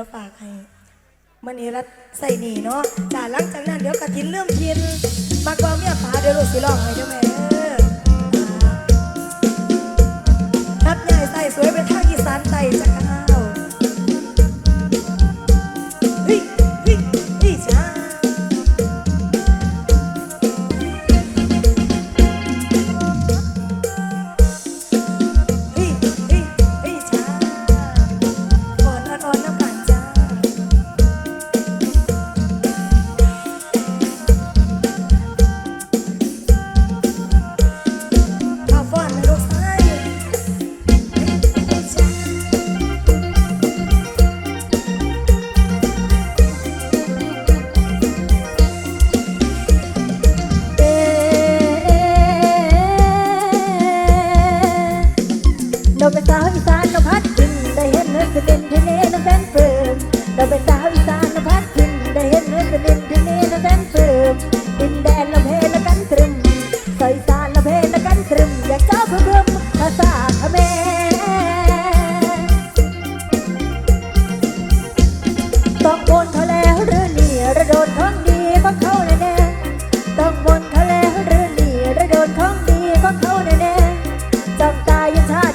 ดี๋ฝากให้มันนี่รัดใส่หนีเนาะแต่หลังจากนั้นเดี๋ยวกระถินเริ่มกิน มากว่าเมียป๋าเดี๋ยวลูกสิลองให้เจ้าแม่รับใหญ่ใส่สวยไปทั้ง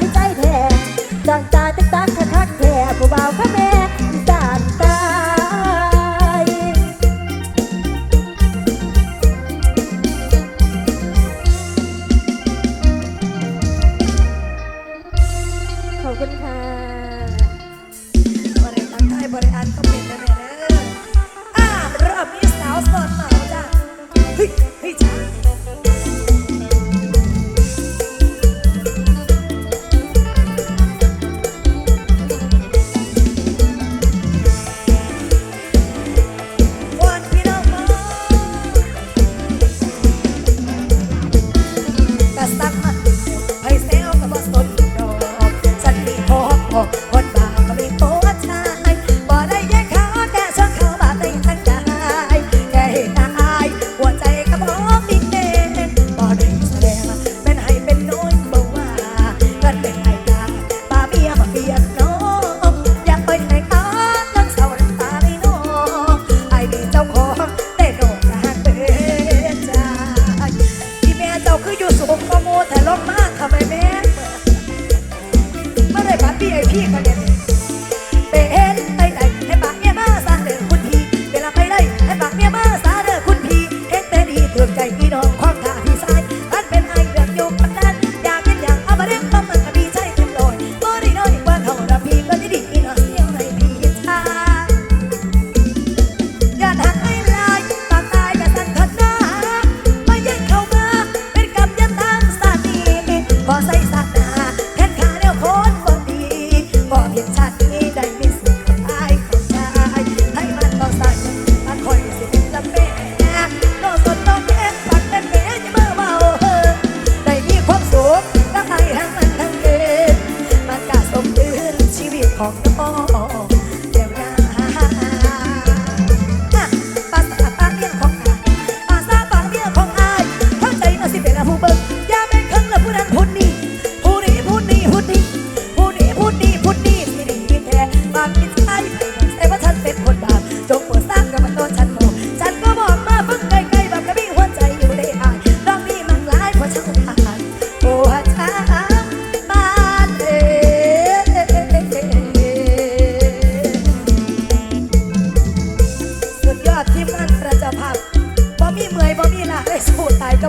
ดีใจแท้จาก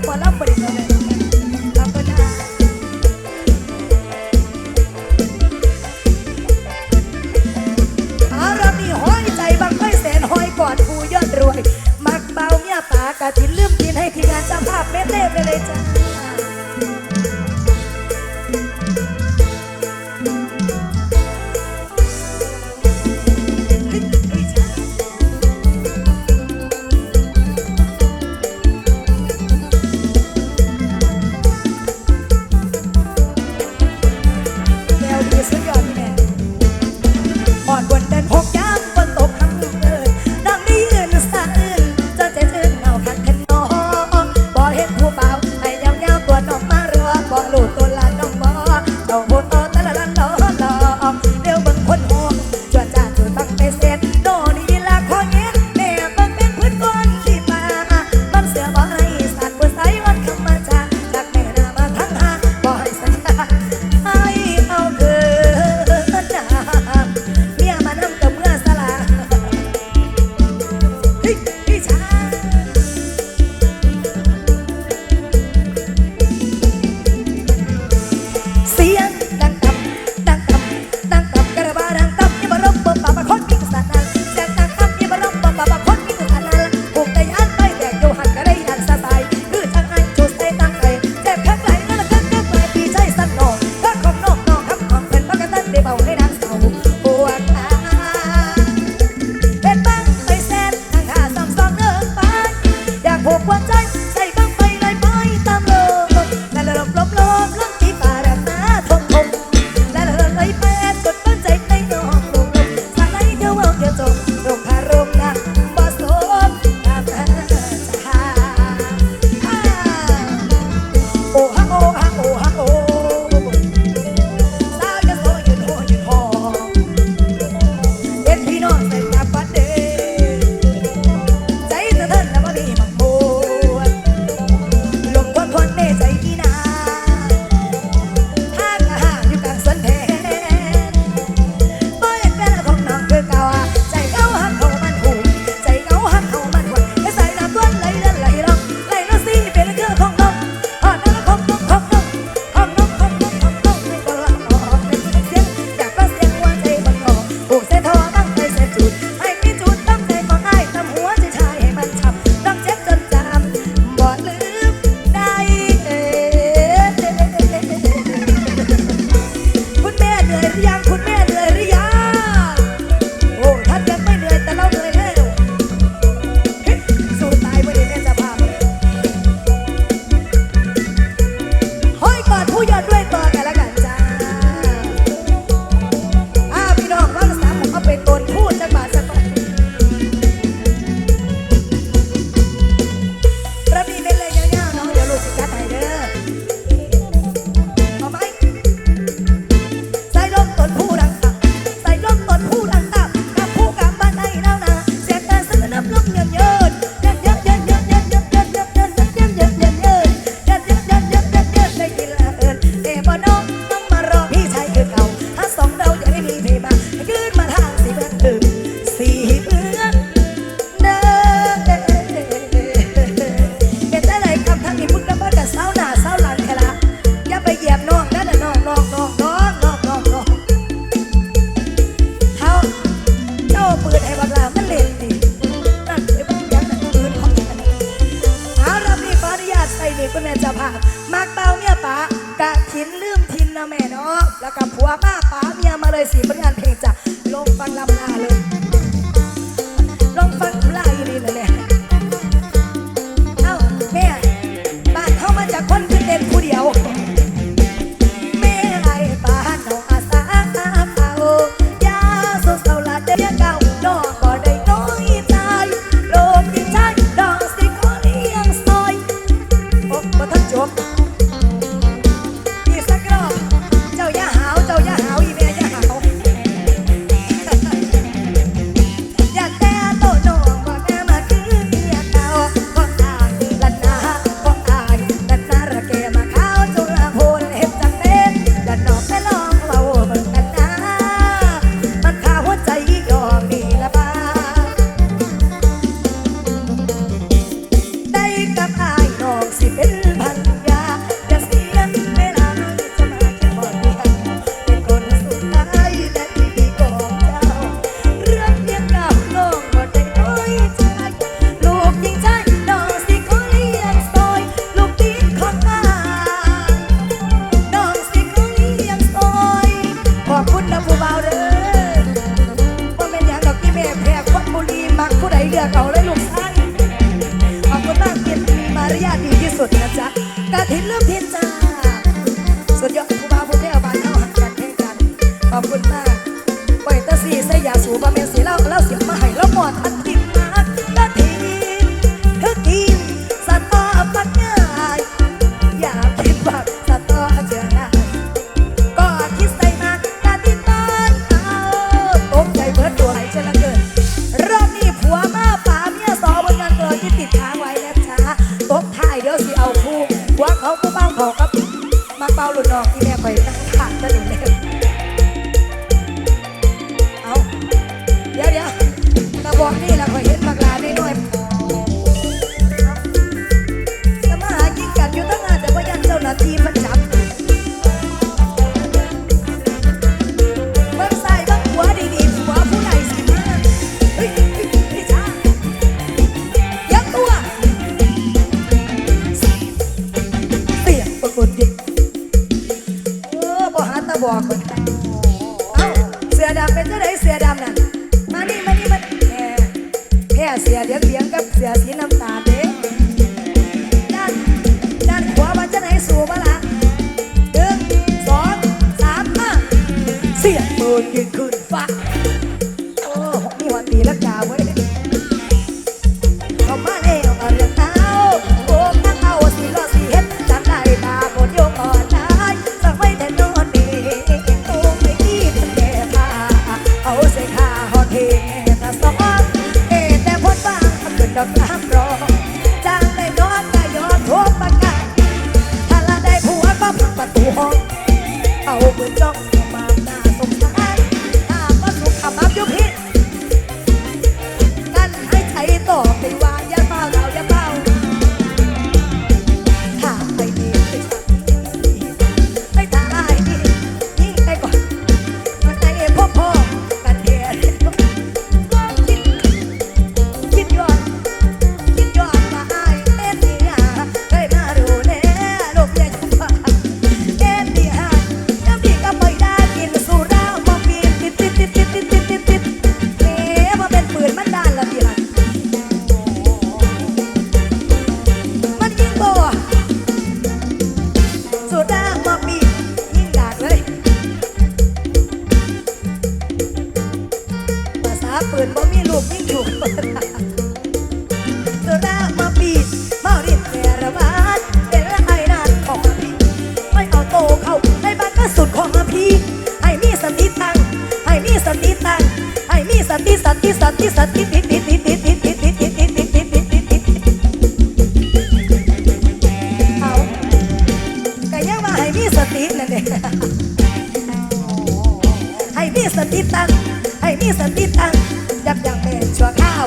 palabra เป้าหลุดออกที่แม่ไปนั่ เสียงปืนยิงขึ้นฟ้า โอ้ นี่วันตีแล้ะกาเว้ย มีสติตังยับยั้เป็นชั่วข้าว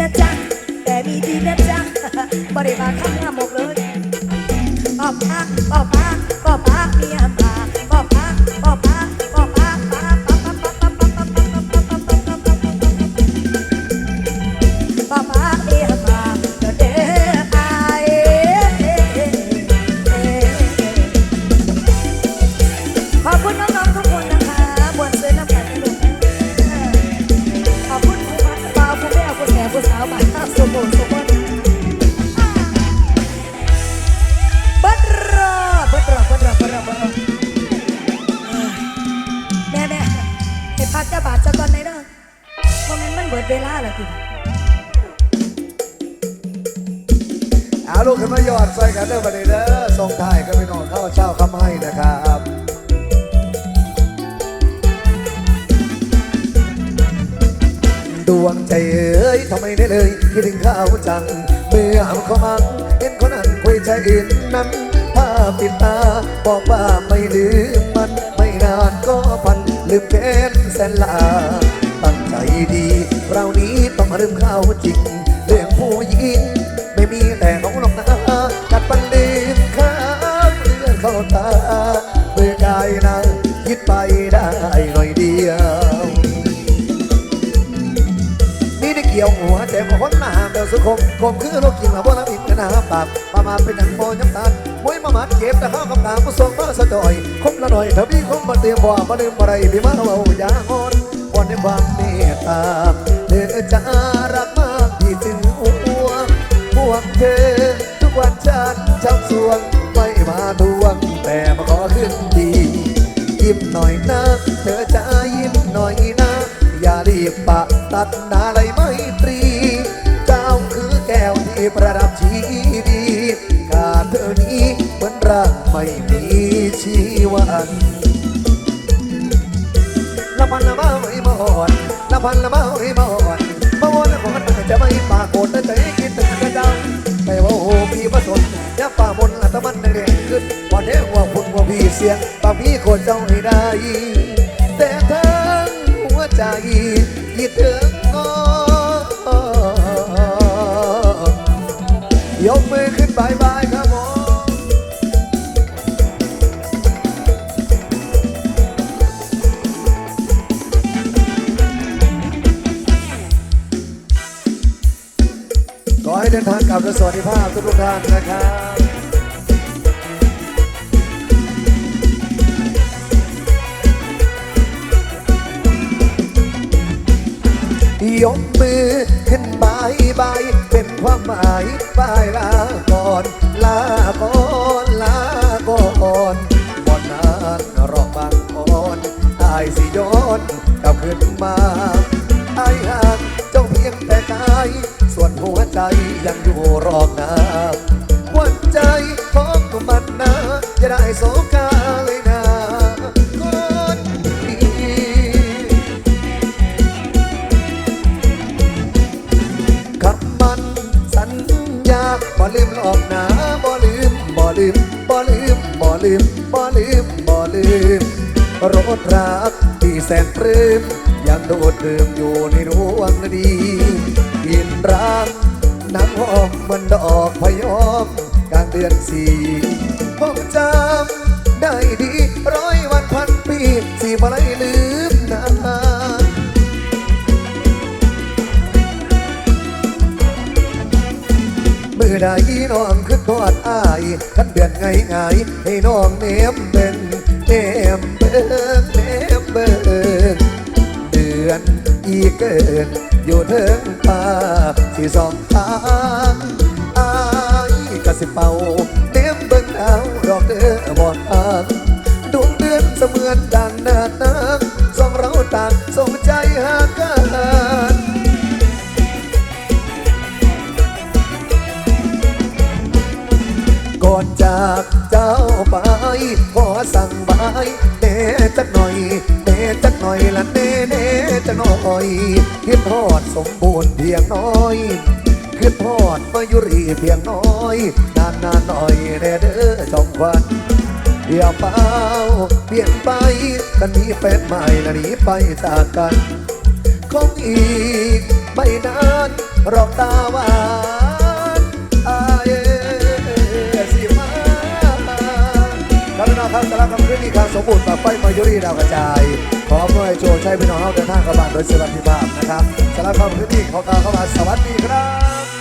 นะจ๊ะ แต่มีดีนะจ๊ะบริด้มาข้างหน้าหมกเลยปอบปากปอบปากปอบปากมีอะไร ต้องท้ายก็ไปนอนข้าวเช้าคำให้นะครับดวงใจเอ้ยทำไมได้เลยคิดถึงข้าวจัง เมื่อเขามังเห็นคนนั้นคุยใจอื่นนั้นภาพปิดตาบอกว่าไม่ลืมมัน ไม่นานก็พันลืมเป็นแสนลา ตั้งใจดีเรานี้ต้องลืมข้าวจริง เรื่องผู้หญิง ไปได้หน่อยเดียวนี่ได้เกี่ยวหัวแต่คนหน้าเดียวสุขมคมคือโลกกินหัวน้ำอินกนาปากประมาเป็นหนังโมยน้ำตาลมวยมามัดเก็บแต่ข้าวกำลังน้ทผสมมาสะจ่อยคมละหน่อยถ้าพี่คมมาเตรียมบ่ามาลืมอะไรพี่มาเอาอย่าอ่อนวันในความเมตตา พันละเมาห้เมาวันเมาวันของมันจะไม่ปากโกรธใต่คิดถึงกระเจ้าแต่ว่าโอ้พี่ปะสนยาป่าบนละตะมันเรียนขึ้นวันนี้ว่าคุณว่าพี่เสียงปากพี่โคตรเจ้าให้ได้ แต่ทั้งหัวใจยิ่ดถึงก็ยกมือขึ้นบายบายครับ ให้เดินทางกลับโดยสวัสดิภาพทุกท่านนะครับยกมือขึ้นบายบาย เป็นความหมายบายลาก่อน ลาก่อน ยังอยู่รอบน้าหัวใจของมันนะจะได้โศกาเลยนะคนดีคำมันสัญญาบ่ลืมหลอกหนาบ่ลืมบ่ลืมบ่ลืมบ่ลืมบ่ลืมบ่ลืมรถรักที่แสนปลื้มยังโดดดื่มอยู่ในดวงดีกินรัก อมเหมือนดอกพยอมกลางเดือนสี่ผมจำได้ดีร้อยวันพันปีสี่บ่ได้ลืมนานมือใดน้องขึ้นทอดอายกันเดือนไงไงให้น้องเนมเป็นเนมเบิงเนมเบิงเดือนอีเกินอยู่เทิงป่า สี่สองทางอายกะสิเป่าเนมเบิงดาวดอกเด้อบอดทางดวงเดือนเสมือนดังนาดนางสองเราต่างสงใจหากันก่อนจากเจ้าไปขอสั่งบายเน่จักหน่อยเน่จักหน่อยละเน่เน่จักหน่อย สมบูรณ์เพียงน้อยขึ้นพอดมายุรีเพียงน้อย นานนานหน่อยแน่เด้อจอมควันอย่าเป้าเปลี่ยนไปกันนี้แฟนใหม่และหนีไปตากัน คงอีกไม่นานรอกตาหวาน ครับพี่น้องสำหรับคำคืนนี้การสมบูรณ์ปากไฟมายุรีดาวกระจายขอเมื่อโชว์ใช้พี่น้องเฮาเดินทางกระบาดโดยสวัสดิภาพนะครับสำหรับคำคืนนี้ขอกล่าวเข้ามาสวัสดีครับ